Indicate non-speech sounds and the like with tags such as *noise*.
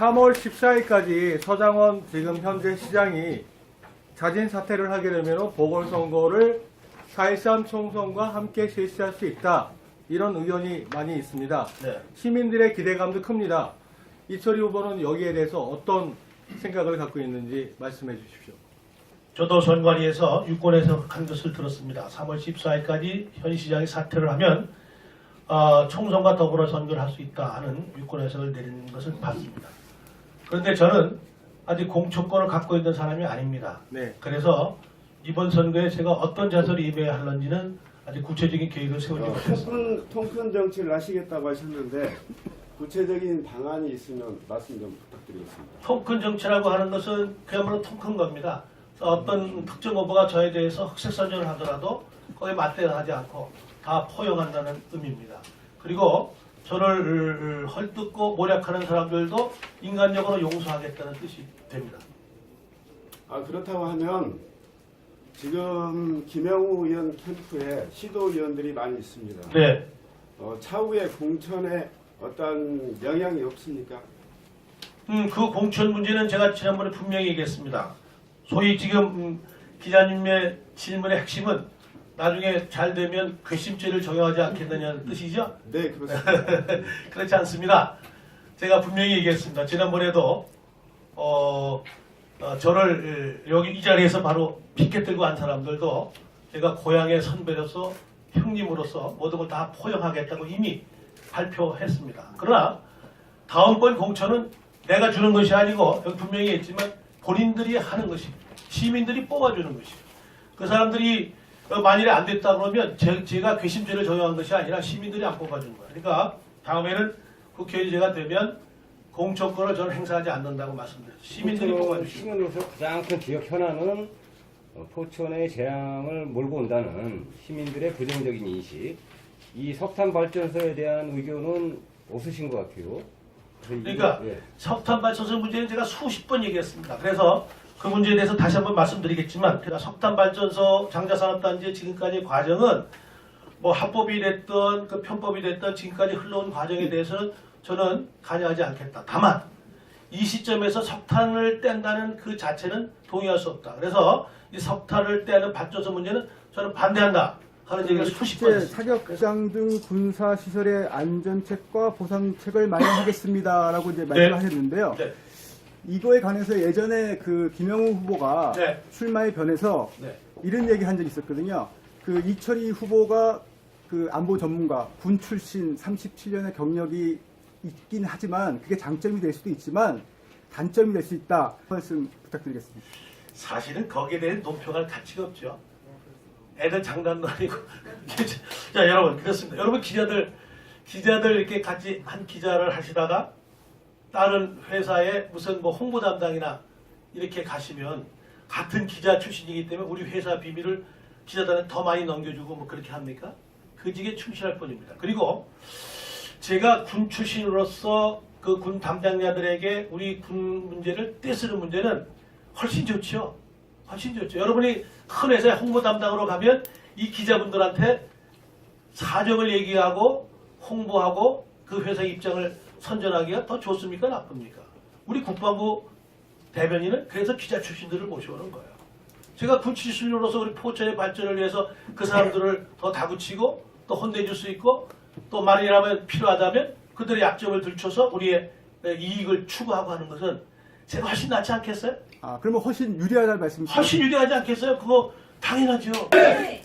3월 14일까지 서장원 지금 현재 시장이 자진 사퇴를 하게 되면 보궐선거를 4.13 총선과 함께 실시할 수 있다. 이런 의견이 많이 있습니다. 네. 시민들의 기대감도 큽니다. 이철희 후보는 여기에 대해서 어떤 생각을 갖고 있는지 말씀해 주십시오. 저도 선관위에서 유권에서 한 것을 들었습니다. 3월 14일까지 현 시장이 사퇴를 하면 어, 총선과 더불어 선거를 할 수 있다 하는 유권 해석을 내리는 것을 봤습니다. 그런데 저는 아직 공천권을 갖고 있는 사람이 아닙니다. 네. 그래서 이번 선거에 제가 어떤 자세를 임해야 할런지는 아직 구체적인 계획을 세우지 어, 못했습니다. 통큰, 통큰 정치를 하시겠다고 하셨는데 구체적인 방안이 있으면 말씀 좀 부탁드리겠습니다. 통큰 정치라고 하는 것은 그야말로 통큰 겁니다. 어떤 특정 후보가 저에 대해서 흑색 선전을 하더라도 거기에 맞대응하지 않고 다 포용한다는 의미입니다. 그리고 저를 헐뜯고 모략하는 사람들도 인간적으로 용서하겠다는 뜻이 됩니다. 아 그렇다고 하면 지금 김영우 의원 캠프에 시도위원들이 많이 있습니다. 네. 어, 차후에 공천에 어떤 영향이 없습니까? 음, 그 공천 문제는 제가 지난번에 분명히 얘기했습니다. 소위 지금 음, 기자님의 질문의 핵심은 나중에 잘 되면 괘씸죄를 적용하지 않겠느냐는 뜻이죠? 네 그렇습니다. *laughs* 그렇지 않습니다. 제가 분명히 얘기했습니다. 지난번에도 어, 어, 저를 에, 여기 이 자리에서 바로 피켓 들고 한 사람들도 제가 고향의 선배로서 형님으로서 모든 걸 다 포용하겠다고 이미 발표했습니다. 그러나 다음번 공천은 내가 주는 것이 아니고 분명히 했지만 본인들이 하는 것이 시민들이 뽑아주는 것이에요. 그 사람들이 어, 만일에 안 됐다 그러면 제, 제가 괘씸죄를 적용한 것이 아니라 시민들이 안 뽑아준 거예요. 그러니까 다음에는 국회의제가 되면 공천권을 저는 행사하지 않는다고 말씀드렸죠. 시민들이 뽑아주시고 시민으로서 가장 큰 지역 현안은 어, 포천의 재앙을 몰고 온다는 시민들의 부정적인 인식, 이 석탄 발전소에 대한 의견은 없으신 것 같아요. 그러니까 예. 석탄 발전소 문제는 제가 수십 번 얘기했습니다. 그래서 그 문제에 대해서 다시 한번 말씀드리겠지만 석탄 발전소 장자산업단지의 지금까지 과정은 뭐 합법이 됐던 그 편법이 됐던 지금까지 흘러온 과정에 대해서는 저는 관여하지 않겠다. 다만 이 시점에서 석탄을 뗀다는 그 자체는 동의할 수 없다. 그래서 이 석탄을 떼는 발전소 문제는 저는 반대한다 하는 얘기를 수십 번 했습니다. 사격장 등 군사 시설의 안전책과 보상책을 마련하겠습니다라고 이제 말씀하셨는데요. 네. 이거에 관해서 예전에 그 김영우 후보가 네. 출마에 변해서 네. 이런 얘기 한 적이 있었거든요. 그 이철희 후보가 그 안보 전문가, 군 출신 37년의 경력이 있긴 하지만 그게 장점이 될 수도 있지만 단점이 될 수 있다. 말씀 부탁드리겠습니다. 사실은 거기에 대해 논평할 가치가 없죠. 애들 장난도 아니고. *laughs* 자, 여러분, 그렇습니다. 여러분, 기자들, 기자들 이렇게 같이 한 기자를 하시다가 다른 회사에 무슨 뭐 홍보 담당이나 이렇게 가시면 같은 기자 출신이기 때문에 우리 회사 비밀을 기자들한테 더 많이 넘겨주고 뭐 그렇게 합니까? 그 직에 충실할 뿐입니다. 그리고 제가 군 출신으로서 그 군 담당자들에게 우리 군 문제를 떼쓰는 문제는 훨씬 좋죠. 훨씬 좋죠. 여러분이 큰 회사에 홍보 담당으로 가면 이 기자분들한테 사정을 얘기하고 홍보하고 그 회사 입장을 선전하기가 더 좋습니까? 나쁩니까? 우리 국방부 대변인은 그래서 기자 출신들을 모셔오는 거예요. 제가 군 출신으로서 우리 포천의 발전을 위해서 그 사람들을 더 다구치고 또 혼내줄 수 있고 또 만일이라면 필요하다면 그들의 약점을 들춰서 우리의 이익을 추구하고 하는 것은 제가 훨씬 낫지 않겠어요? 아, 그러면 훨씬 유리하다는 말씀이시죠? 훨씬 유리하지 않겠어요? 그거 당연하죠. 네.